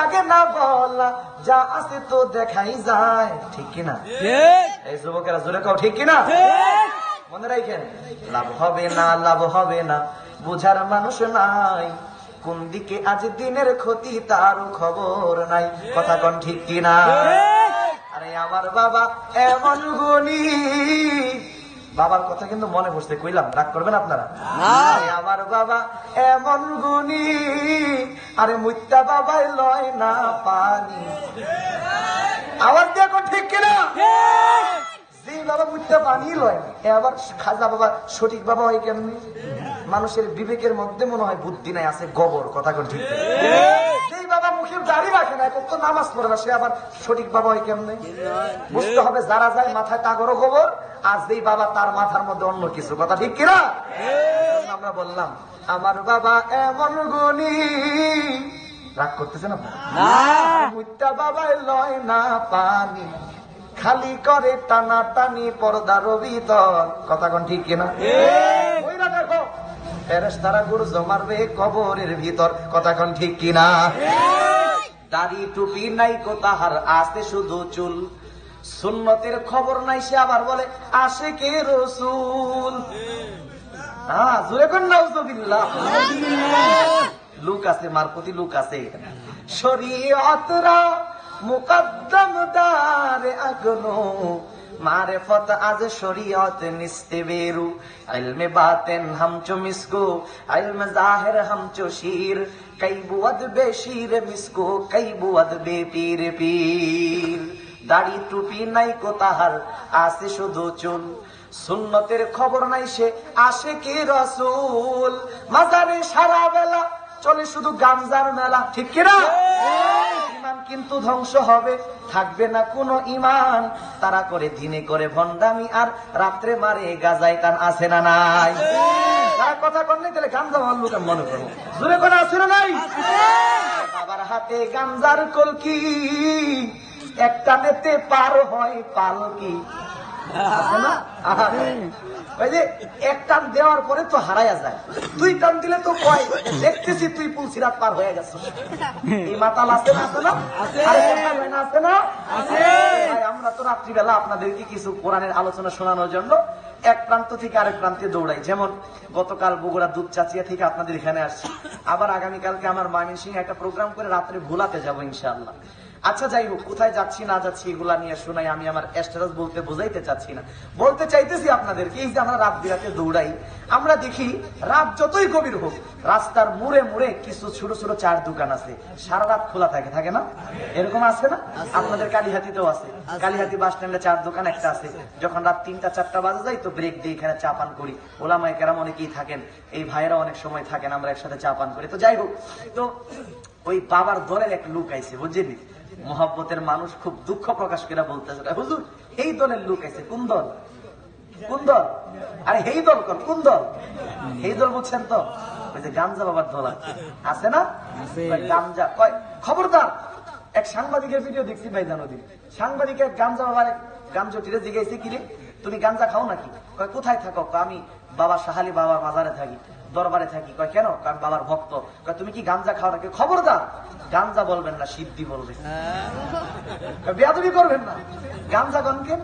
লাগে না বলা যা আছে তো দেখাই যায়। ঠিক কিনা? এই যুবকেরা জোরে কাও ঠিক কিনা? মনে রাখেন লাভ হবে না লাভ হবে না বুঝার মানুষ নাই। কোন দিকে আজ দিনের ক্ষতি তারও খবর নাই। কথা কন ঠিক কিনা? আরে আমার বাবা এমন গুণী। বাবার কথা কিন্তু মনে পড়ছে কইলাম রাগ করবেন আপনারা? আমার বাবা এমন গুণী আরে মুত্তা বাবাই লয় না পানি। আবার দেখো ঠিক কিনা? যে বাবা পানি লয় আবার খাজা বাবা সঠিক বাবা হয় কেমনি? মানুষের বিবেকের মধ্যে মনে হয় বুদ্ধি নাই আছে গোবর কথা কোন ঠিক যেই বাবা মুখে দাড়ি রাখে না কত নামাজ পড়ে না সে আবার সঠিক বাবা হয় কেমনে? বুঝতে হবে যারা যায় মাথায় তাগরও গোবর আর যেই বাবা তার মাথার মধ্যে অন্য কিছু। কথা ঠিক কিনা? আমরা বললাম আমার বাবা এমন গুণী। রাগ করতেছেন আপনারা বাবাই লয় না পানি। খালি করে টানা টানি পর্দার ভিতর কথা কোন ঠিক কিনা? দেখো ফেরেশতারা গুরু জমারবে কবরের ভিতর। কথা কোন ঠিক কিনা? দাড়ি টুপি নাই কো তাহার আসতে শুধু চুল। সুন্নতের খবর নাই, সে আবার বলে আসে কে রসুল। হ্যাঁ জোরে কোন নাউজুবিল্লাহ। লুক আছে মারপতি লুক আছে শরীয়তরা মুকদ্দম দারে আগনো। মারেফত আজ শরীয়ত নিস্তে বেরু ইলমে বাতেন হামচো মিসকো ইলমে জাহির হামচো শির। কই বুয়াদ বেশির মিসকো কই বুয়াদ বে পীর পীর। দাড়ি টুপি নাই কো তাহার আছে শুধু চুল। সুন্নতের খবর নাই সে আসে কি রসুল। মাজারে সারা বেলা চলে শুধু গামজার মেলা ঠিক কিনা ইমান কিন্তু ধ্বংস হবে থাকবে না কোনো ইমান। তারা করে দিনে করে ভণ্ডামি আর রাত্রে মারে গাজাই টান আছে না নাই। তারা কথা কর নাই তাহলে গামজা মাল্লুকে মনে করব জোরে করে আছে না নাই? বাবার হাতে গামজার কলকি একটা নেতে পার হয় পালকি আছে ওই যে এক টান দেওয়ার পরে তো হারাইয়া যায়। দুই টান দিলে তো কয় দেখতেছি তুই পুলসিরাত পার হয়ে গেছ। এই মাতাল আছে না আছে। না? আছে। আমরা তো রাত্রিবেলা আপনাদেরকে কিছু কোরআনের আলোচনা শোনানোর জন্য এক প্রান্ত থেকে আরেক প্রান্তে দৌড়াই। যেমন গতকাল বগুড়া দুধ চাচিয়া থেকে আপনাদের এখানে আসছি। আবার আগামীকালকে আমার মামিন সিং একটা প্রোগ্রাম করে রাত্রে ভোলাতে যাব ইনশাআল্লাহ। আচ্ছা যাই হোক কোথায় যাচ্ছি না যাচ্ছি এগুলা নিয়ে শোনাই আমি আমার স্ট্যাটাস বলতে বোঝাইতে চাচ্ছি না। বলতে চাইতেছি আপনাদেরকে এই যে আমরা রাত বিরাতে দৌড়াই আমরা দেখি রাত যতই গভীর হোক রাস্তার মুড়ে মুড়ে কিছু ছোট ছোট চার দোকান আছে। সারা রাত খোলা থাকে থাকে না? এরকম আছে না? আপনাদের কালীহাতিতেও আছে। কালীহাতি বাস স্ট্যান্ডে চার দোকান একটা আছে। যখন রাত তিনটা চারটা বাজে যায় তো ব্রেক দিয়ে এখানে চা পান করি। ওলামায় কেরাম অনেকেই থাকেন এই ভাইয়েরা অনেক সময় থাকেন আমরা একসাথে চা পান করি। তো যাই হোক তো ওই বাবার দলের এক লোক আইছে বুঝলি মহাব্বতের মানুষ খুব দুঃখ প্রকাশ করে বলতেছে হুজুর এই দলের লোক আছে কোন দল? কোন দল? আরে এই দল কর কোন দল? এই দল বুঝছেন তো? ওই যে গাঞ্জা বাবার দল আছে। না? গাঞ্জা কয় খবরদার এক সাংবাদিকের ভিডিও দেখছি ভাই জানো সাংবাদিক এক গাঞ্জা বাবার গাঞ্জটিরে জিজ্ঞাসা কিরে তুমি গাঞ্জা খাও নাকি? কয় কোথায় থাকো? আমি বাবা সাহালি বাবার মাজারে থাকি। দরবারে থাকি। কয় কেন? কয়, আমি বাবার ভক্ত। কয় তুমি কি গাঞ্জা খাও নাকি? খবরদার গাঞ্জা বলবেন না সিদ্ধি বলবেন কয়, বেয়াদবি করবেন না। গাঞ্জা গনকে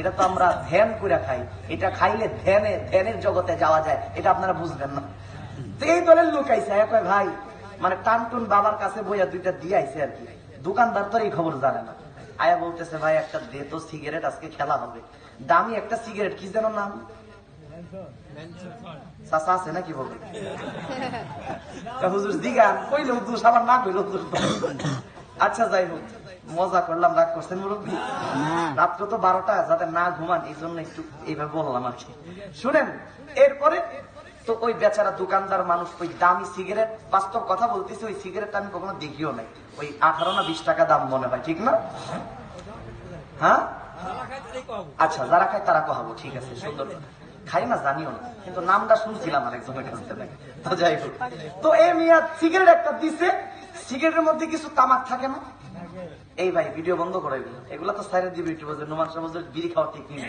এটা তো আমরা ধ্যান করে খাই। এটা খাইলে ধ্যানে ধ্যানের জগতে যাওয়া যায়। এটা আপনারা বুঝবেন না। এই দলের লোক আইসে এক ভাই মানে টানটুন বাবার কাছে বইয়া দুইটা দিয়ে আইসে আর কি। দোকানদার তো এই খবর জানে না। আয়া বলতেছে ভাই একটা দে তো সিগারেট আজকে খেলা হবে। দামি একটা সিগারেট কি যেন নাম? চাচা আছে নাকি বলবে হুজুর দিগান কইলে হুজুর না কইলে হুজুর আচ্ছা যাই হোক মজা করলাম রাগ করছেন মুরব্বী। রাত্র তো বারোটা যাতে না ঘুমান এই জন্য একটু এইভাবে বললাম আর কি। শুনেন এরপরে তো ওই বেচারা দোকানদার মানুষ ওই দামি সিগারেট বাস্তব কথা বলতেছি ওই সিগারেটটা আমি কখনো দেখিও নাই। ওই আঠারো না বিশ টাকা দাম মনে হয় ঠিক না? হ্যাঁ? আচ্ছা যারা খায় তারা কহাবো ঠিক আছে সুন্দর। খাই না জানিও না, কিন্তু নামটা শুনছিলাম আরেকজনের কাছ থেকে। তো যাই হোক। তো এই মিয়া সিগারেট একটা দিছে সিগারেটের মধ্যে কিছু তামাক থাকে না? এই ভাই ভিডিও বন্ধ করে এগুলো। এগুলো তো সাইরে দিবে ইউটিউবে নোমান সমাজের বিড়ি খাওয়া ঠিক নিয়ে